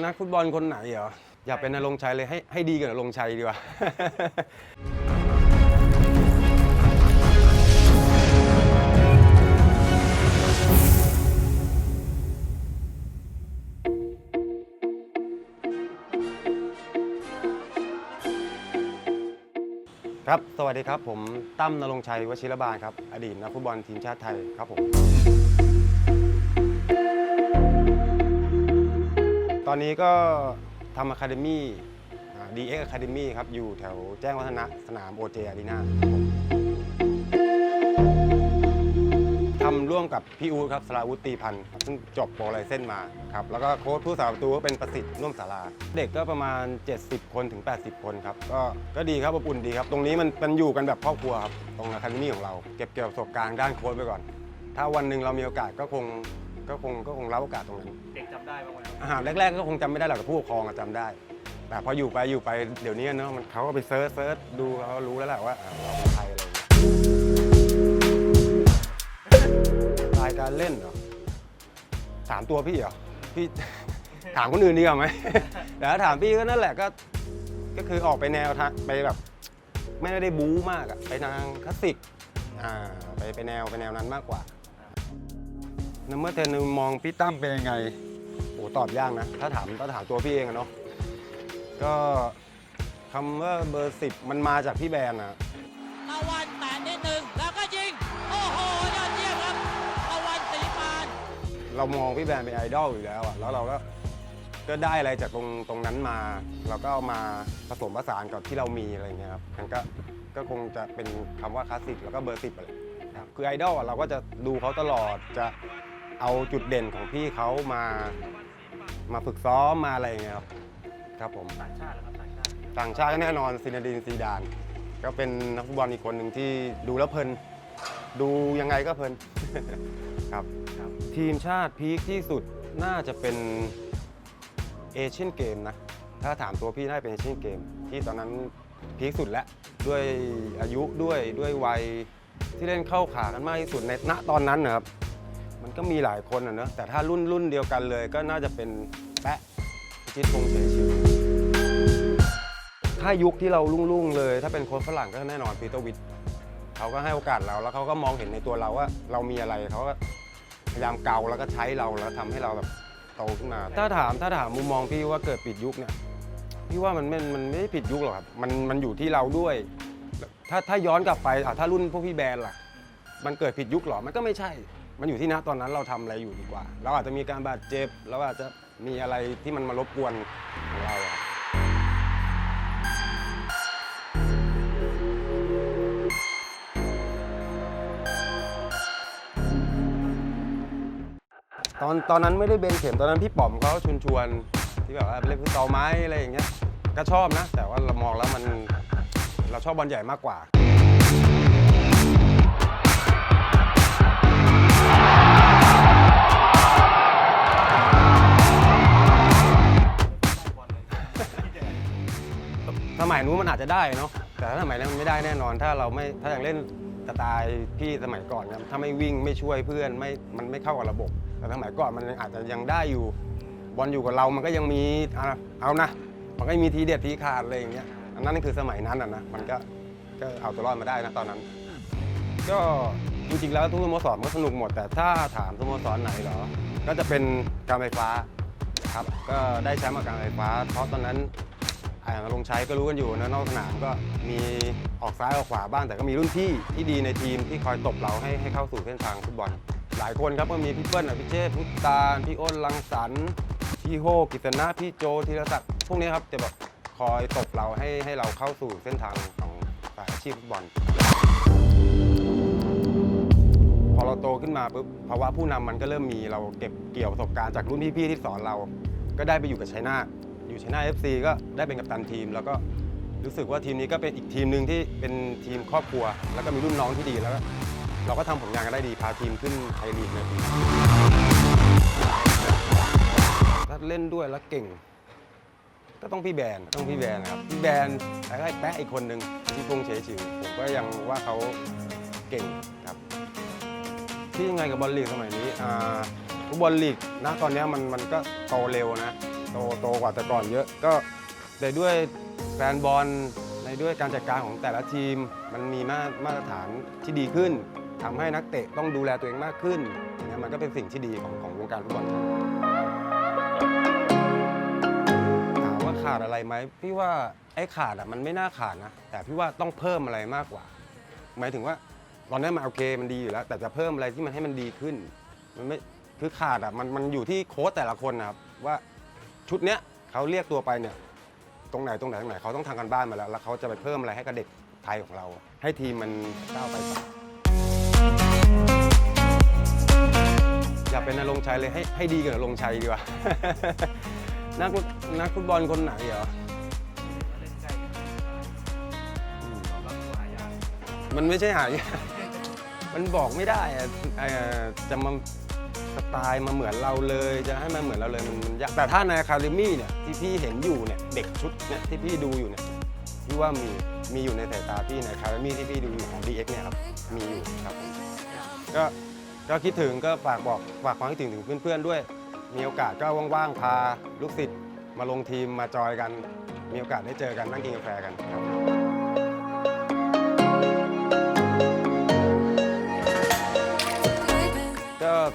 นักฟุตบอลคนไหนเหรอ อย่าเป็นนรงชัยเลยให้ให้ดีกว่านรงชัยดีกว่า ครับ สวัสดีครับ ผมตั้มนรงชัยวชิรบาลครับ อดีตนักฟุตบอลทีมชาติไทยครับผม อนนี้ก็ทำอะคาเดมี่ดีเอ็กอะคาเดมี่ครับ อยู่แถวแจ้งวัฒนะสนามโอเจอารีนาทำร่วมกับพี่อูดครับสราวุฒิตีพันธ์ครับซึ่งจบโปรไลเส้นมาครับ แล้วก็โค้ชผู้สาประตูก็เป็นประสิทธิ์ร่วมสารา เด็กก็ประมาณ 70 คนถึง 80 คนครับ ก็ก็ดีครับอบอุ่นดีครับ ตรงนี้มันมันอยู่กันแบบครอบครัวครับ ตรงอะคาเดมี่ของเรา เก็บเกี่ยวประสบการณ์ด้านโค้ชไปก่อน ถ้าวันหนึ่งเรามีโอกาสก็คง ก็คงก็คงรับโอกาสตรงนั้นเด็กจำได้บ้างไหมครับอาหารแรกๆก็คงจำไม่ได้หรอกแต่ผู้ปกครองอะจำได้ แต่พออยู่ไปอยู่ไปเดี๋ยวนี้เนาะมันเขาก็ไปเซิร์ชเซิร์ชดูเขารู้แล้วแหละว่าอ่าเราเป็นใครอะไรอย่างเงี้ยสไตล์การเล่นเหรอถามตัวพี่เหรอพี่ ถามคนอื่นดีกว่าไหมแต่ถ้าถามพี่ก็นั่นแหละก็ ก็คือออกไปแนวทางไปแบบ ไม่ได้บู๊มากอะไปทางคลาสสิกอ่าไปไปแนวไปแนวนั้นมากกว่า ในเมื่อเทนมองพี่ตั้มเป็นยังไงโอ้ตอบยากนะ ถ้าถามถ้าถามตัวพี่เองอะเนาะก็คำว่าเบอร์สิบมันมาจากพี่แบนอะตะวันแตะนิดหนึ่งแล้วก็ยิง โอ้โหยอดเยี่ยมครับตะวันสีปานเรามองพี่แบนเป็นไอดอลอยู่แล้วอะแล้วเราก็ก็ได้อะไรจากตรงตรงนั้นมา เราก็เอามาผสมผสานกับที่เรามีอะไรอย่างเงี้ยครับมันก็ก็คงจะเป็นคำว่าคลาสสิกแล้วก็เบอร์สิบอะไรครับคือไอดอลอะเราก็จะดูเขาตลอดจะ เอาจุดเด่นของพี่เขามามาฝึกซ้อมมาอะไรอย่างเงี้ยครับครับผมต่างชาติเหรอครับต่างชาติต่างชาติก็แน่นอนซินาดีนซีดาน ก็เป็นนักฟุตบอลอีกคนหนึ่งที่ดูแล้วเพลิน ดูยังไงก็เพลิน ครับครับทีมชาติพีคที่สุดน่าจะเป็นเอเชียนเกมนะ ถ้าถามตัวพี่น่าจะเป็นเอเชียนเกม ที่ตอนนั้นพีคสุดแล้ว ด้วยอายุด้วยด้วยวัยที่เล่นเข้าขากันมากที่สุดในณตอนนั้นนะครับ มันก็มีหลายคนอะเนอะแต่ถ้ารุ่นรุ่นเดียวกันเลยก็น่าจะเป็นแปะพิตพงษ์เฉยชิวถ้ายุคที่เรารุ่งๆเลย ถ้าเป็นค้ชฝรั่งก็แน่นอนปีเตอร์วิทเขาก็ให้โอกาสเราแล้วเขาก็มองเห็นในตัวเราว่า เรามีอะไรเขาก็พยายามเกาแล้วก็ใช้เราแล้วทำให้เราแบบโตขึ้นมา ถ้าถามถ้าถามมุมมองพี่ว่าเกิดปิดยุคเนี่ยพี่ว่ามันไม่มันไม่ได้ผิดยุคหรอกครับมันมันอยู่ที่เราด้วย ถ้าถ้าย้อนกลับไปอะถ้ารุ่นพวกพี่แบรนด์ล่ะ มันเกิดผิดยุคหรอมันก็ไม่ใช่ มันอยู่ที่ณตอนนั้นเราทำอะไรอยู่ดีกว่า เราอาจจะมีการบาดเจ็บเราอาจจะมีอะไรที่มันมารบกวนของเราอะตอนตอนนั้นไม่ได้เบนเข็มตอนนั้นพี่ป๋อมเขาชวนชวนที่แบบว่าเล่นฟุตซอลไหมอะไรอย่างเงี้ยก็ชอบนะ แต่ว่าเรามองแล้วมันเราชอบบอลใหญ่มากกว่า มันอาจจะได้เนาะแต่ถ้าสมัยนั้นมันไม่ได้แน่นอน ถ้าเราไม่ถ้าอย่างเล่นสไตล์พี่สมัยก่อนเนี่ยถ้าไม่วิ่งไม่ช่วยเพื่อนไม่มันไม่เข้ากับระบบ แต่สมัยก่อนมันอาจจะยังได้อยู่ บอลอยู่กับเรามันก็ยังมีอะเอานะมันก็มีทีเด็ดทีขาดอะไรอย่างเงี้ยอันนั้นคือสมัยนั้นอะนะมันก็ก็เอาตัวรอดมาได้นะตอนนั้น ก็จริงๆแล้วทุกสโมสรมันก็สนุกหมด แต่ถ้าถามสโมสรไหนเหรอ ก็จะเป็นการไฟฟ้าครับ ก็ได้แชมป์กับการไฟฟ้าเพราะตอนนั้น อ่าลงใช้ก็รู้กันอยู่นะนอกสนามก็มีออกซ้ายออกขวาบ้าง แต่ก็มีรุ่นพี่ที่ดีในทีมที่คอยตบเราให้ให้เข้าสู่เส้นทางฟุตบอล หลายคนครับก็มีพี่เปิ้ลอภิเชษพุทธาพี่อ้นลังสรรพี่โฮกิษณะพี่โจธีรศักดิ์พวกนี้ครับจะแบบคอยตบเราให้ให้เราเข้าสู่เส้นทางของสายอาชีพฟุตบอล พอเราโตขึ้นมาปุ๊บภาวะผู้นำมันก็เริ่มมีเราเก็บเกี่ยวประสบการณ์จากรุ่นพี่ๆที่สอนเรา ก็ได้ไปอยู่กับชัยนาท อยู่ชัยนาท FC ก็ได้เป็นกัปตันทีม แล้วก็รู้สึกว่าทีมนี้ก็เป็นอีกทีมหนึ่งที่เป็นทีมครอบครัว แล้วก็มีรุ่นน้องที่ดีแล้วก็เราก็ทำผลงานกันได้ดีพาทีมขึ้นไทยลีกในปีนี้ถ้าเล่นด้วยแล้วเก่ง ก็ต้องพี่แบนต้องพี่แบนนะครับพี่แบนแล้วก็แป๊ะอีกคนหนึ่งพี่พงษ์เฉยฉิวผมก็ยังว่าเขาเก่งครับ ที่ยังไงกับบอลลีกสมัยนี้อ่าฟุตบอลลีกนะตอนนี้มันมันก็โตเร็วนะ โตโตกว่าแต่ก่อนเยอะก็ในด้วยแฟนบอลในด้วยการจัดการของแต่ละทีม มันมีมามาตรฐานที่ดีขึ้นทำให้นักเตะต้องดูแลตัวเองมากขึ้นอย่างเงี้ยมันก็เป็นสิ่งที่ดีของของวงการฟุตบอลถามว่าขาดอะไรไหมพี่ว่าไอ้ขาดอะมันไม่น่าขาดนะแต่พี่ว่าต้องเพิ่มอะไรมากกว่า หมายถึงว่าตอนนี้มันโอเคมันดีอยู่แล้ว แต่จะเพิ่มอะไรที่มันให้มันดีขึ้น มันไม่คือขาดอะมันมันอยู่ที่โค้ชแต่ละคนนะครับว่า ชุดเนี้ยเขาเรียกตัวไปเนี่ยตรงไหนตรงไหนตรงไหนเขาต้องทำกันบ้านมาแล้ว แล้วเขาจะไปเพิ่มอะไรให้กับเด็กไทยของเรา ให้ทีมมันก้าวไปต่ออย่าเป็นนรงค์ชัยเลยให้ให้ดีกับนรงค์ชัยดีกว่า นักนักฟุตบอลคนไหนเหรอมันไม่ใช่หายามันบอกไม่ได้อะจะมา ตล์มาเหมือนเราเลย จะให้มาเหมือนเราเลยมันมันยากแต่ถ้าในอะคาเดมี่เนี่ยที่พี่เห็นอยู่เนี่ยเด็กชุดเนี่ยที่พี่ดูอยู่เนี่ยพี่ว่ามีมีอยู่ในสายตาพี่ในอะคาเดมี่ที่พี่ดูอยู่ของ DX เนี่ยครับมีอยู่ครับผมก็ก็คิดถึงก็ฝากบอกฝากความคิดถึงถึงเพื่อนๆด้วย มีโอกาสก็ว่างๆพาลูกศิษย์มาลงทีมมาจอยกัน มีโอกาสได้เจอกันนั่งกินกาแฟกันครับ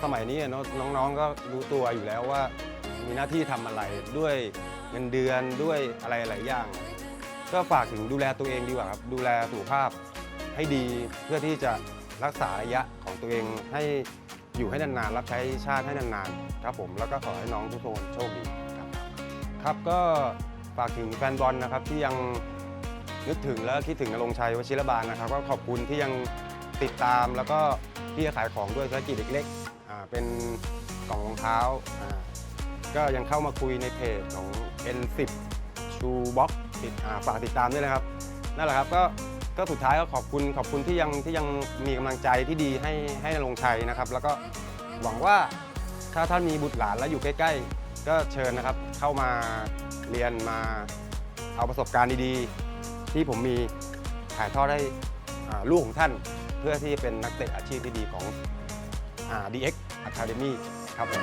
สมัยนี้เนอะน้องๆก็รู้ตัวอยู่แล้วว่า มีหน้าที่ทำอะไรด้วยเงินเดือนด้วยอะไรหลายอย่าง ก็ฝากถึงดูแลตัวเองดีกว่าครับ ดูแลสุขภาพให้ดีเพื่อที่จะรักษาระยะของตัวเองให้อยู่ให้นานๆรับใช้ชาติให้นานๆครับผมแล้วก็ขอให้น้องทุกคนโชคดีครับครับก็ฝากถึงแฟนบอลนะครับที่ยังนึกถึงและคิดถึงนรงชัยวชิรบาลนะครับ ก็ขอบคุณที่ยังติดตามแล้วก็ที่จะขายของด้วยธุรกิจเล็ก เป็นกล่องรองเท้าอ่าก็ยังเข้ามาคุยในเพจของ N10 ชูบ็อกติดอ่าฝากติดตามด้วยนะครับ นั่นแหละครับก็ก็สุดท้ายก็ขอบคุณขอบคุณที่ยังที่ยังมีกำลังใจที่ดีให้ให้นรงค์ชัยนะครับ แล้วก็หวังว่าถ้าท่านมีบุตรหลานแล้วอยู่ใกล้ ๆ ก็เชิญนะครับเข้ามาเรียนมาเอาประสบการณ์ดีๆ ที่ผมมีถ่ายทอดให้อ่าลูกของท่าน เพื่อที่จะเป็นนักเตะอาชีพที่ดีของอ่า DX Academy ครับผม